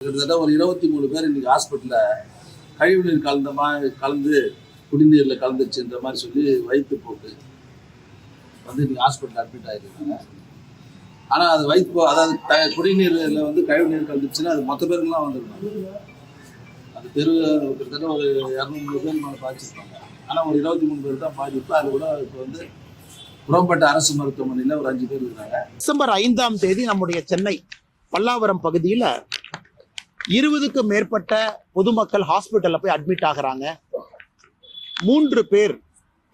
கிட்டத்தட்ட ஒரு இருபத்தி மூணு பேர் இன்னைக்கு ஹாஸ்பிட்டலில் கழிவுநீர் கலந்த மாதிரி கலந்து குடிநீரில் கலந்துச்சுன்ற மாதிரி சொல்லி வயிற்று போட்டு வந்து இன்னைக்கு ஹாஸ்பிட்டல் அட்மிட் ஆகிருக்காங்க ஆனால் அது வயிற்று போ அதாவது த குடிநீரில் வந்து கழிவுநீர் கலந்துச்சுன்னா அது மொத்த பேருக்குலாம் வந்துருக்காங்க அது தெரு கிட்டத்தட்ட ஒரு இரநூறு பேர் மேலே பாதிச்சிருப்பாங்க. ஆனால் ஒரு இருபத்தி மூணு பேர் தான் பாதிப்பு. அது கூட இப்போ வந்து புறப்பட்ட அரசு மருத்துவமனையில் ஒரு அஞ்சு பேர் இருக்காங்க. டிசம்பர் ஐந்தாம் தேதி நம்முடைய சென்னை பல்லாவரம் பகுதியில் இருபதுக்கும் மேற்பட்ட பொதுமக்கள் ஹாஸ்பிட்டலில் போய் அட்மிட் ஆகிறாங்க. மூன்று பேர்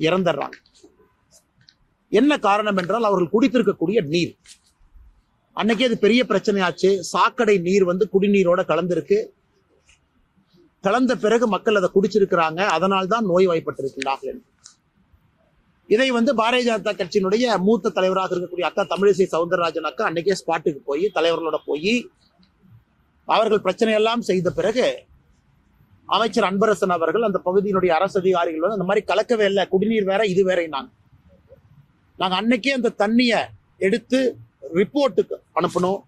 இறந்துடுறாங்க. என்ன காரணம் என்றால் அவர்கள் குடித்திருக்கக்கூடிய நீர். அன்னைக்கு அது பெரிய பிரச்சனையாச்சு. சாக்கடை நீர் வந்து குடிநீரோட கலந்திருக்கு. கலந்த பிறகு மக்கள் அதை குடிச்சிருக்கிறாங்க. அதனால் தான் நோய் வாய்ப்பட்டிருக்கிறார்கள் இதை வந்து பாரதிய ஜனதா கட்சியினுடைய மூத்த தலைவராக இருக்கக்கூடிய அக்கா தமிழிசை சவுந்தரராஜன் அக்கா அன்னைக்கே ஸ்பாட்டுக்கு போய் தலைவர்களோட போய் அவர்கள் பிரச்சனையெல்லாம் செய்த பிறகு அமைச்சர் அன்பரசன் அவர்கள் அந்த பகுதியினுடைய அரசு அதிகாரிகள் வந்து அந்த மாதிரி கலக்கவே இல்லை. குடிநீர் வேற இது வேற நான் நாங்கள் அன்னைக்கே அந்த தண்ணியை எடுத்து ரிப்போர்ட்டுக்கு அனுப்பணும்.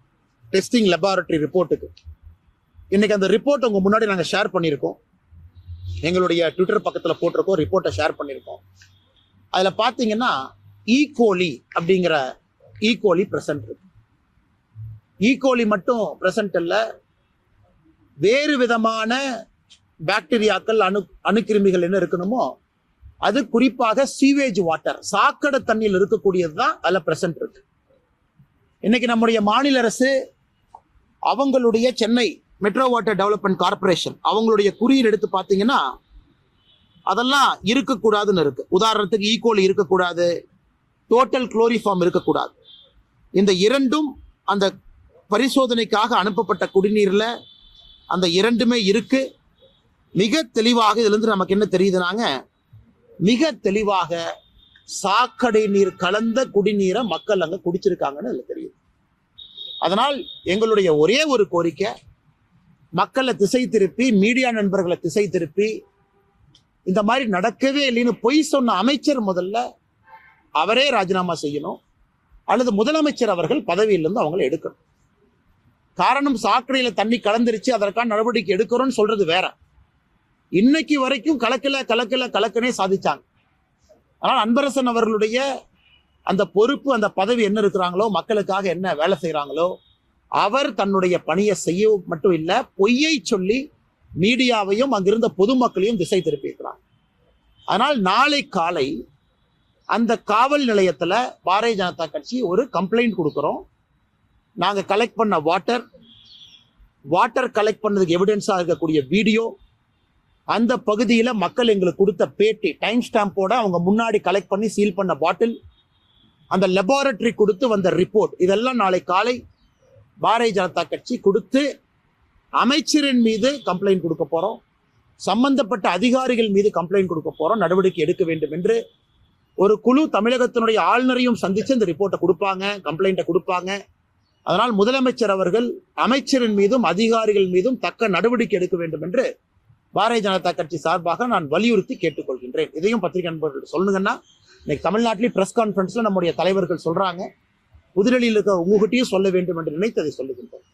டெஸ்டிங் லெபார்டரி ரிப்போர்ட்டுக்கு. இன்னைக்கு அந்த ரிப்போர்ட் உங்க முன்னாடி நாங்கள் ஷேர் பண்ணியிருக்கோம். எங்களுடைய ட்விட்டர் பக்கத்தில் போட்டிருக்கோம் ரிப்போர்ட்டை ஷேர் பண்ணியிருக்கோம். அதில் பார்த்தீங்கன்னா ஈகோலி e. அப்படிங்கிற e. ஈகோலி பிரசன்ட் இருக்கு. E. ஈகோலி மட்டும் பிரசன்ட் இல்லை வேறு விதமான பாக்டீரியாக்கள் அணு அணுக்கிருமிகள் என்ன இருக்கணுமோ அது குறிப்பாக சீவேஜ் வாட்டர் சாக்கடை தண்ணியில் இருக்கக்கூடியது தான் அதில் பிரசன்ட் இருக்கு. இன்னைக்கு நம்முடைய மாநில அரசு அவங்களுடைய Chennai metro water development corporation அவங்களுடைய குறியீடு எடுத்து பார்த்தீங்கன்னா அதெல்லாம் இருக்கக்கூடாதுன்னு இருக்கு. உதாரணத்துக்கு e. ஈக்குவல் இருக்கக்கூடாது டோட்டல் குளோரிஃபார்ம் இருக்கக்கூடாது. இந்த இரண்டும் அந்த பரிசோதனைக்காக அனுப்பப்பட்ட குடிநீரில் அந்த இரண்டுமே இருக்கு. மிக தெளிவாக இதுலேருந்து நமக்கு என்ன தெரியுதுனாங்க? மிக தெளிவாக சாக்கடை நீர் கலந்த குடிநீரை மக்கள் அங்கே குடிச்சிருக்காங்கன்னு அதில் தெரியுது. அதனால் எங்களுடைய ஒரே ஒரு கோரிக்கை மக்களை திசை திருப்பி மீடியா நண்பர்களை திசை திருப்பி இந்த மாதிரி நடக்கவே இல்லைன்னு பொய் சொன்ன அமைச்சர் முதல்ல அவரே ராஜினாமா செய்யணும். அல்லது முதலமைச்சர் அவர்கள் பதவியிலிருந்து அவங்களை எடுக்கணும். காரணம் சாக்கடையில் தண்ணி கலந்துருச்சு அதற்கான நடவடிக்கை எடுக்கிறோம்னு சொல்றது வேற. இன்னைக்கு வரைக்கும் கலக்கல கலக்கல கலக்கனே சாதிச்சாங்க. ஆனால் அன்பரசன் அவர்களுடைய அந்த பொறுப்பு அந்த பதவி என்ன இருக்கிறாங்களோ மக்களுக்காக என்ன வேலை செய்கிறாங்களோ அவர் தன்னுடைய பணியை செய்ய மட்டும் இல்லை பொய்யை சொல்லி மீடியாவையும் அங்கிருந்த பொதுமக்களையும் திசை திருப்பியிருக்கிறார் அதனால் நாளை காலை அந்த காவல் நிலையத்தில் பாரதிய ஜனதா கட்சி ஒரு கம்ப்ளைண்ட் கொடுக்குறோம். நாங்கள் கலெக்ட் பண்ண வாட்டர் வாட்டர் கலெக்ட் பண்ணதுக்கு எவிடென்ஸாக இருக்கக்கூடிய வீடியோ அந்த பகுதியில் மக்கள் எங்களுக்கு கொடுத்த பேட்டி டைம் ஸ்டாம்போட அவங்க முன்னாடி கலெக்ட் பண்ணி சீல் பண்ண பாட்டில் அந்த லெபார்டரி கொடுத்து வந்த ரிப்போர்ட் இதெல்லாம் நாளை காலை பாரதிய ஜனதா கட்சி கொடுத்து அமைச்சரின் மீது கம்ப்ளைண்ட் கொடுக்க போகிறோம் சம்பந்தப்பட்ட அதிகாரிகள் மீது கம்ப்ளைண்ட் கொடுக்க போகிறோம் நடவடிக்கை எடுக்க வேண்டும் என்று ஒரு குழு தமிழகத்தினுடைய ஆளுநரையும் சந்திச்சு இந்த ரிப்போர்ட்டை கொடுப்பாங்க கம்ப்ளைண்ட்டை கொடுப்பாங்க. அதனால் முதலமைச்சர் அவர்கள் அமைச்சரின் மீதும் அதிகாரிகள் மீதும் தக்க நடவடிக்கை எடுக்க வேண்டும் என்று பாரதிய ஜனதா கட்சி சார்பாக நான் வலியுறுத்தி கேட்டுக்கொள்கின்றேன். இதையும் பத்திரிகை நண்பர்கள் சொல்லுங்கன்னா இன்னைக்கு தமிழ்நாட்டிலேயே பிரஸ் கான்ஃபரன்ஸ்ல நம்முடைய தலைவர்கள் சொல்றாங்க. புதுடெல்லியில் இருக்க உங்ககிட்டயும் சொல்ல வேண்டும் என்று நினைத்து அதை சொல்லுகின்றோம்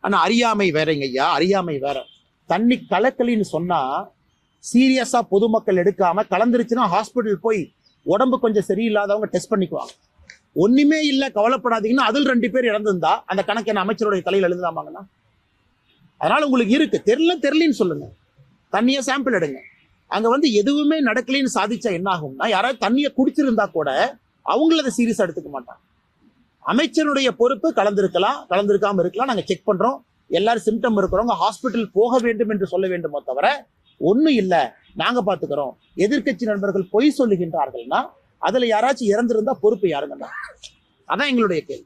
ஆனா அறியாமை வேறங்க ஐயா அறியாமை வேற. தண்ணி கலக்கலின்னு சொன்னா சீரியஸா பொதுமக்கள் எடுக்காம கலந்துருச்சுன்னா ஹாஸ்பிட்டல் போய் உடம்பு கொஞ்சம் சரியில்லாதவங்க டெஸ்ட் பண்ணிக்குவாங்க. ஒண்ணுமே இல்ல கவலைப்படாதீங்கன்னா அதில் ரெண்டு பேர் இறந்திருந்தா அந்த கணக்கு என்ன அமைச்சருடைய தலையில் எழுதுதாமாங்கண்ணா அதனால உங்களுக்கு இருக்கு. தெரியல தெரிலன்னு சொல்லுங்க. தண்ணியை சாம்பிள் எடுங்க. அங்க வந்து எதுவுமே நடக்கலைன்னு சாதிச்சா என்ன ஆகும்னா யாராவது தண்ணியை குடிச்சிருந்தா கூட அவங்கள அதை சீரியஸா எடுத்துக்க மாட்டாங்க. அமைச்சருடைய பொறுப்பு கலந்துருக்கலாம் கலந்துருக்காம இருக்கலாம். நாங்க செக் பண்றோம். எல்லாரும் சிம்டம் இருக்கிறவங்க ஹாஸ்பிட்டல் போக வேண்டும் என்று சொல்ல வேண்டுமோ தவிர ஒண்ணும் இல்லை. நாங்க பாத்துக்கிறோம் எதிர்க்கட்சி நண்பர்கள் பொய் சொல்லுகின்றார்கள்னா அதுல யாராச்சும் இறந்திருந்தா பொறுப்பு யாருங்கண்ணா? அதான் எங்களுடைய கேள்வி.